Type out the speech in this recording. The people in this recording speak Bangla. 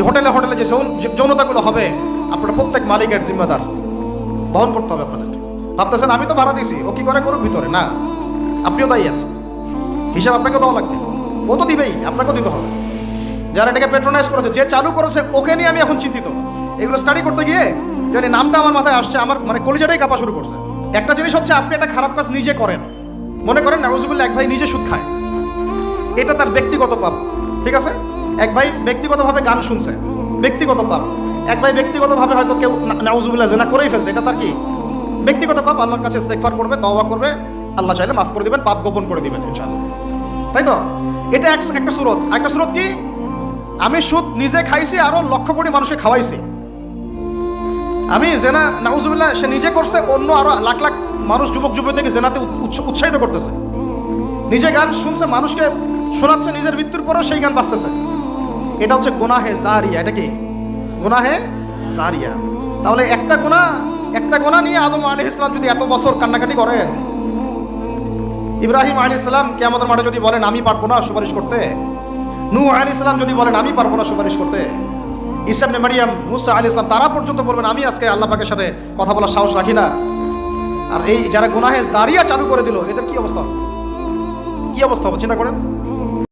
হোটেলে হোটেলে যে যৌন যে যৌনতাগুলো হবে, আপনারা প্রত্যেক মালিকের জিম্মাদার। বহন করতে হবে আপনাদেরকে। ভাবতেছেন, আমি তো ভাড়া দিছি, ও কি করে করুক ভিতরে? না, আপনিও দায়ী আছেন। হিসাব আপনাকে দেওয়া লাগবে। ও তো দিবেই, আপনাকেও দিতে হবে। যারা এটাকে পেট্রোনাইজ করেছে, যে চালু করেছে, ওকে নিয়ে আমি এখন চিন্তিত। এগুলো স্টাডি করতে গিয়ে, জানি নামটা আমার মাথায় আসছে, আমার মানে কলিজাটাই কাঁপা শুরু করছে। একটা জিনিস হচ্ছে, আপনি একটা খারাপ কাজ নিজে করেন। মনে করেন নাউজুবুল্লাহ এক ভাই নিজে সুদ খায়। এটা তার ব্যক্তিগত পাপ। ঠিক আছে? এক ভাই ব্যক্তিগতভাবে গান শুনছে, ব্যক্তিগত পাপ। এক ভাই ব্যক্তিগতভাবে হয়তো কেউ না- নাউজুবিল্লাহ জেনা করেই ফেলছে, এটা তার কি? ব্যক্তিগত পাপ, আল্লাহর কাছে ইস্তেগফার করবে, তওবা করবে, আল্লাহ চাইলে মাফ করে দিবেন, পাপ গোপন করে দিবেন তাই তো? এটা এক- একটা সুরত। একটা সুরত কি? আমি সুদ নিজে খাইছি, আরও লক্ষ কোটি মানুষকে খাওয়াইছি। আমি জেনা, নাউজুবিল্লাহ, সে নিজে করছে, অন্য আরও লাখ লাখ মানুষ, যুবক, যুবতীকে জেনাতে উৎসাহিত করতেছে। নিজে গান শুনছে, মানুষকে শোনাচ্ছে, নিজের মৃত্যুর পরেও সেই গান বাজতেছে। এটা হচ্ছে গোনাহে জারিয়া। এটা কি? গোনাহে জারিয়া। তাহলে একটা গোনা একটা গোনা নিয়ে আদম আলী ইসলাম যদি এত বছর কান্নাকাটি করেন, ইব্রাহিম আলী ইসলাম কে আমাদের মাঠে যদি বলেন, আমি পারব না সুপারিশ করতে। নু আলী ইসলাম যদি বলেন, আমি পারব না সুপারিশ করতে। ইসলামনে মারিয়াম, মুসা আলী ইসলাম তারা পর্যন্ত বলবেন, আমি আজকে আল্লাহ পাকের সাথে কথা বলার সাহস রাখি না। আর এই যারা গুনাহে জারিয়া চালু করে দিল, এদের কি অবস্থা? কি অবস্থা হবে? চিন্তা করেন।